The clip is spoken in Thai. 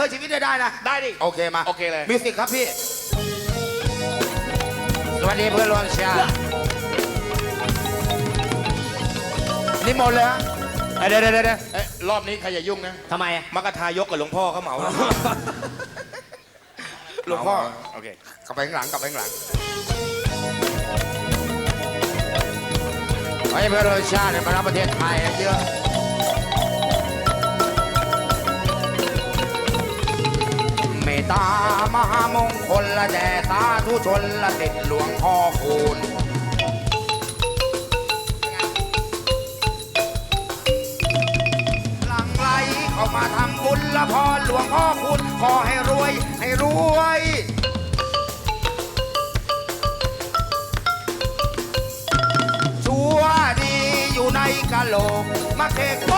พื่อชีวิตได้ได้นะ ได้ดิ โอเคมาโอเคเลย มิวสิกครับพี่ สวัสดีเพื่อนร่วมชาตินี่หมดเลยฮะเอ้ยเดี๋ยวเดี๋ยวเดี๋ยวเอ๊ะรอบนี้ใครอย่ายุ่งนะทำไมอะมักกะทายกกับหลวงพ่อเขาเหมาหลวงพ่อ โอเค กลับไปข้างหลังกลับไปข้างหลังไอ้เพื่อนร่วมชาติเนี่ยมารับประเทศไทยเยอะ ตามหามงคลละแด่สาธุชนละติดหลวงพ่อคูณหลังไหลเข้ามาทำบุญละพรหลวงพ่อคุณขอให้รวยให้รวยชัวดีอยู่ในกะโหลกมาเทก